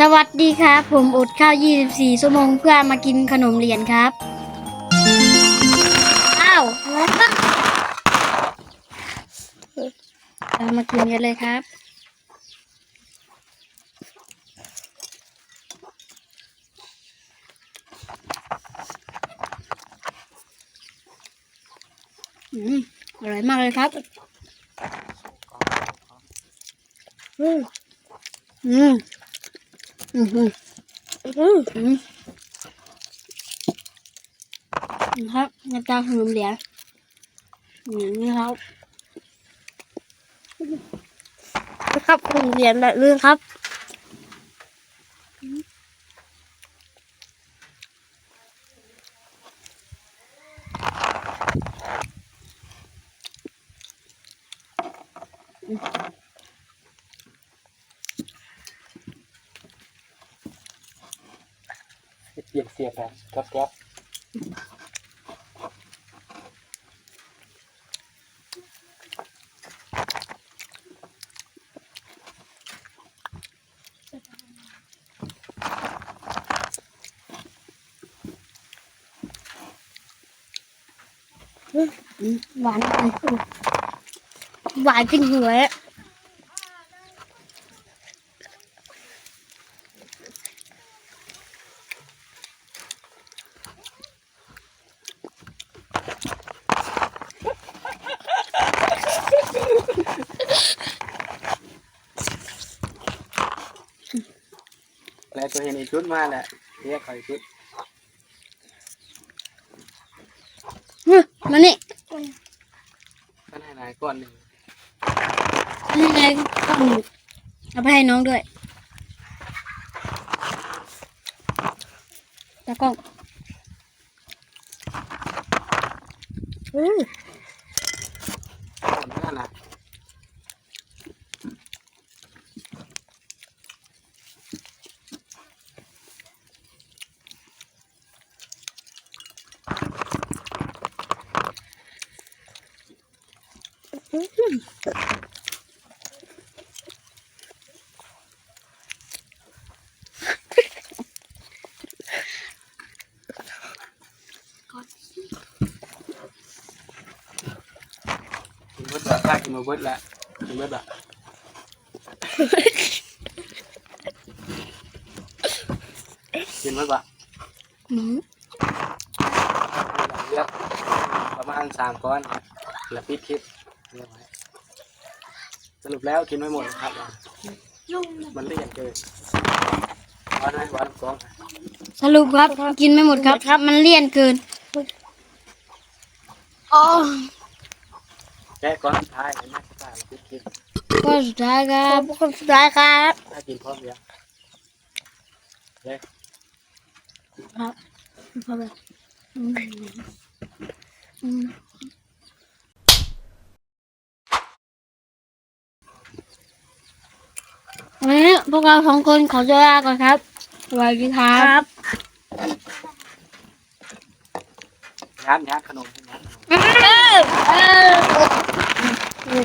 สวัสดีครับ ผมอดข้าว 24 ชั่วโมงเพื่อมากินขนมเหรียญครับ อ้าวเรามากินกันเลยครับ อืม อร่อยมากเลยครับ อืม อืม อืมอืมอืมอืมครับน้าตาขนมเหรียญอย่างนี้ครับนะครับขนมเหรียญแบบนี้ครับอืม เสียบเสียบนะครับครับหวานเลยหวานขึ้นหัว แล้วตัวเห็นอีกชุดมาแหละเรียกใครชุดอืมมานี่ก็ให้นายก้อนหนึ่งนี่ไงกล้องอยู่เอาไปให้น้องด้วยตากล้องอืม ก้อนนั่นนะ กินเบิดละถ้ากินมาเบิดละกินเบิดละกิน เบิดละอืมเรียกประมาณสามก้อนแล้วปิดคลิปเรียบร้อยสรุปแล้วกินไม่หมดครับ มันเลี่ยนเกินวันไหนวันกองสรุปครับ กินไม่หมดครับครับ มันเลี่ยนเกินอ๋อแกะก้อนสุดท้ายเห็นไหมสุดท้ายเราปิดคลิปก็สุดท้ายครับคนสุดท้ายครับถ้ากินพร้อมเดียวเลยครับพอแบบอืมอืม วันนี้พวกเราสองคนขอตัวลาก่อนครับสวัสดีครับย้านย้านขนมย้านขนม เออเออ